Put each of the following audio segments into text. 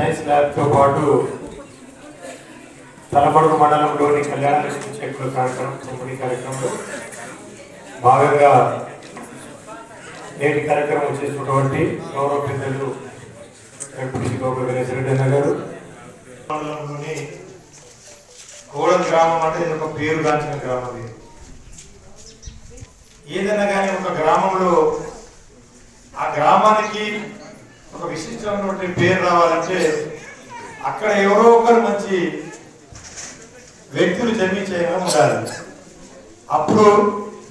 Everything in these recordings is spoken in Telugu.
సైన్స్ ల్యాబ్తో పాటు తలపడుగు మండలంలోని కళ్యాణ లక్ష్మి చెక్కుల కార్యక్రమం పంపిణీ కార్యక్రమంలో భాగంగా నేటి కార్యక్రమం చేసినటువంటి గౌరవ పెద్దలు ఎంపీసీ గౌరవ అన్న గారు. మండలంలోని కోడం గ్రామం అంటే ఇది ఒక పేరు దాచిన గ్రామం ఇది. ఏదైనా కానీ ఒక గ్రామంలో ఆ గ్రామానికి ఒక విశిష్టమైనటువంటి పేరు రావాలంటే అక్కడ ఎవరో ఒకరు మంచి వ్యక్తులు జన్మించేయడం ఉండాలి. అప్పుడు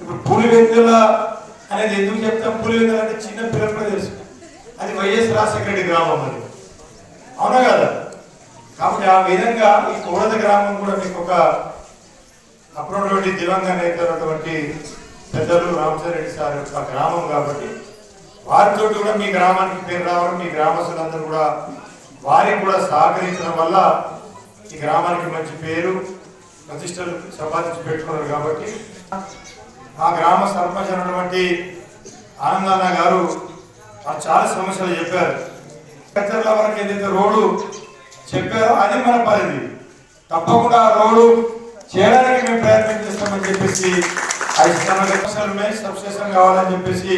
ఇప్పుడు పులివెందుల అనేది ఎందుకు చెప్తాం? పులివెందుల అంటే చిన్న పిల్లలు కూడా తెలుసు. అది వైఎస్ రాజశేఖర రెడ్డి గ్రామం అది. అవునా కదా? కాబట్టి ఆ విధంగా ఈ కోడద గ్రామం కూడా మీకు ఒక అప్పుడు దివంగా నేత పెద్దలు రామచంద్రెడ్డి సార్ యొక్క గ్రామం కాబట్టి వారితో కూడా మీ గ్రామానికి పేరు రావడం మీ గ్రామస్తులందరూ కూడా వారికి కూడా సహకరించడం వల్ల ఈ గ్రామానికి మంచి పేరు ప్రతిష్టలు సంపాదించి పెట్టుకున్నారు కాబట్టి మా గ్రామ సర్పంచ్ అయినటువంటి ఆనందన్న గారు చాలా సమస్యలు చెప్పారు. కచ్చర్ల వరకు ఏదైతే రోడ్డు చెప్పారో అది మన పరిధి. తప్పకుండా ఆ రోడ్డు చేయడానికి మేము ప్రయత్నం చేస్తామని చెప్పేసి ఐదు సమస్యలు ఉన్నాయి సబ్స్టేషన్ కావాలని చెప్పేసి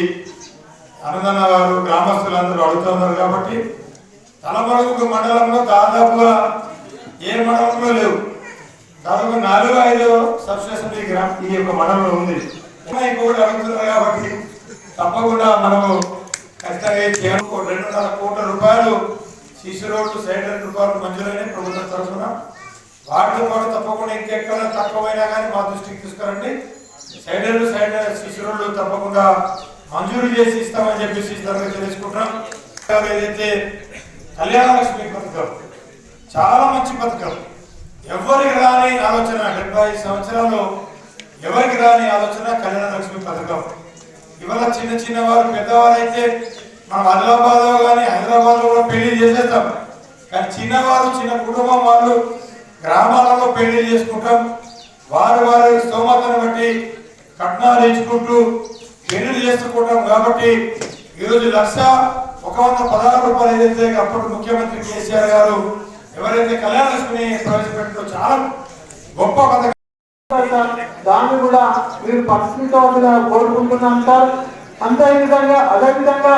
అన్నదన్న వారు గ్రామస్తులందరూ అడుగుతున్నారు కాబట్టి తలమడుగు మండలంలో దాదాపుగా ఏ మండలంలో లేవు. దాదాపు నాలుగు ఐదు సబ్స్టేషన్ ఈ గ్రామ ఈ యొక్క మండలంలో ఉంది. కూడా ఇంకొకటి అడుగుతున్నారు కాబట్టి తప్పకుండా మనము ఖచ్చితంగా ఈ చేయడం రెండున్నర కోట్ల రూపాయలు సిసి రోడ్లు సైడ్ రెండు రూపాయలు మంజూరైన ప్రభుత్వం తరఫున. వాటితో పాటు తప్పకుండా ఇంకెక్కడ తక్కువైనా కానీ మా దృష్టికి తీసుకురండి. సైడ్ రోడ్లు సైడ్ సిసి రోడ్లు తప్పకుండా మంజూరు చేసి ఇస్తామని చెప్పేసి ఇస్తారని తెలుసుకుంటాం ఏదైతే కళ్యాణ లక్ష్మి పథకం చాలా మంచి పథకం. ఎవరికి రాని ఆలోచన డెబ్బై సంవత్సరాలు ఎవరికి రాని ఆలోచన కళ్యాణ లక్ష్మి పథకం. ఇవాళ చిన్న చిన్న వారు పెద్దవారు అయితే మనం ఆదిలాబాద్లో కానీ హైదరాబాద్లో కూడా పెళ్ళి చేసేస్తాం. కానీ చిన్నవారు చిన్న కుటుంబం వాళ్ళు గ్రామాలలో పెళ్ళి చేసుకుంటాం. వారు వారి స్తోమతను బట్టి కట్నాలు ఇచ్చుకుంటూ చేసుకుంటాం కాబట్టి ఈరోజు లక్ష ఒక వంద పదహారు రూపాయలు ఏదైతే అప్పుడు ముఖ్యమంత్రి కేసీఆర్ గారు ఎవరైతే కళ్యాణ లక్ష్మిని ప్రవేశపెట్టారో చాలా గొప్ప పథకం. దాన్ని కూడా మీరు పరిస్థితిగా కోరుకుంటున్నాం సార్ అంతే విధంగా అదే విధంగా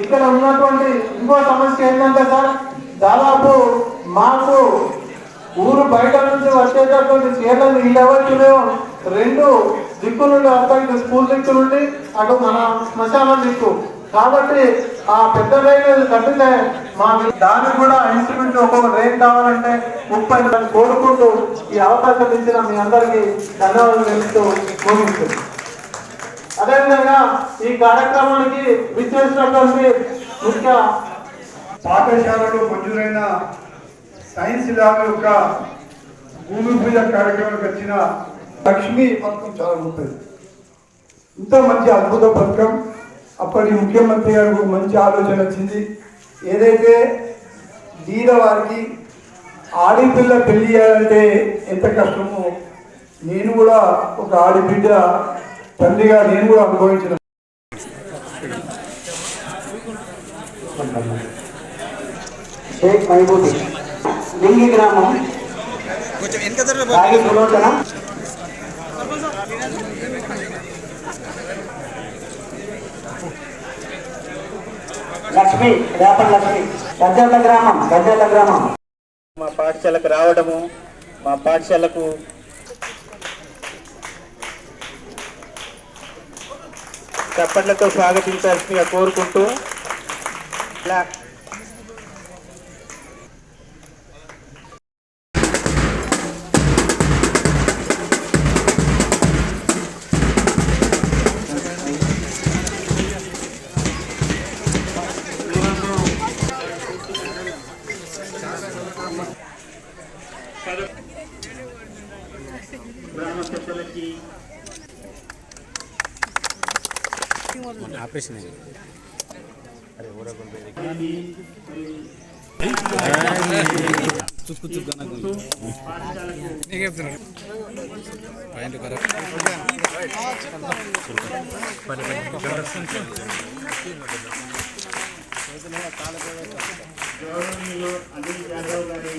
ఇక్కడ ఉన్నటువంటి ఇంకో సమస్య ఏంటంటే సార్ దాదాపు మాకు ఊరు బయట నుంచి వచ్చేటటువంటి చీరలు ఈ లెవెల్లో రెండు దిక్కు నుండి ఇటు స్కూల్ దిక్కు నుండి అటు మన శ్మశానం దిక్కు. కాబట్టి ఆ పెద్ద రైలు కట్టితే మా దానికి కూడా ఇన్స్ట్రుమెంట్ ఒక్కొక్క రైన్ కావాలంటే ముప్పై దాన్ని కోరుకుంటూ ఈ అవకాశం ఇచ్చిన మీ అందరికీ ధన్యవాదాలు తెలుస్తూ ముగిస్తుంది అదేవిధంగా ఈ కార్యక్రమానికి విచ్చేసినటువంటి ముఖ్య పాఠశాలలో మంజూరైన సైన్స్ ల్యాబ్ యొక్క భూమి పూజ కార్యక్రమానికి వచ్చిన లక్ష్మీ పథకం చాలా గొప్పది ఇంత మంచి అద్భుత పథకం. అప్పటి ముఖ్యమంత్రి గారికి ఒక మంచి ఆలోచన వచ్చింది. ఏదైతే దీన వారికి ఆడిపిల్ల పెళ్ళి చేయాలంటే ఎంత కష్టమో నేను కూడా ఒక ఆడిబిడ్డ తండ్రిగా నేను కూడా అనుభవించిన షేక్ మహబూబి లింగి గ్రామం. రాగి సులోచన లక్ష్మి రేపటి లక్ష్మి. గజ్జల గ్రామం గజ్జల గ్రామం. మా పాఠశాలకు రావడము మా పాఠశాలకు చప్పట్లతో స్వాగతించాల్సిందిగా కోరుకుంటూ ఇలా ఆపరేషన్ చూసుకు చూసుకున్నా నీకు చెప్తున్నాను పాయింట్ కరెక్ట్ పని పని అనిల్ యాదవ్ గారి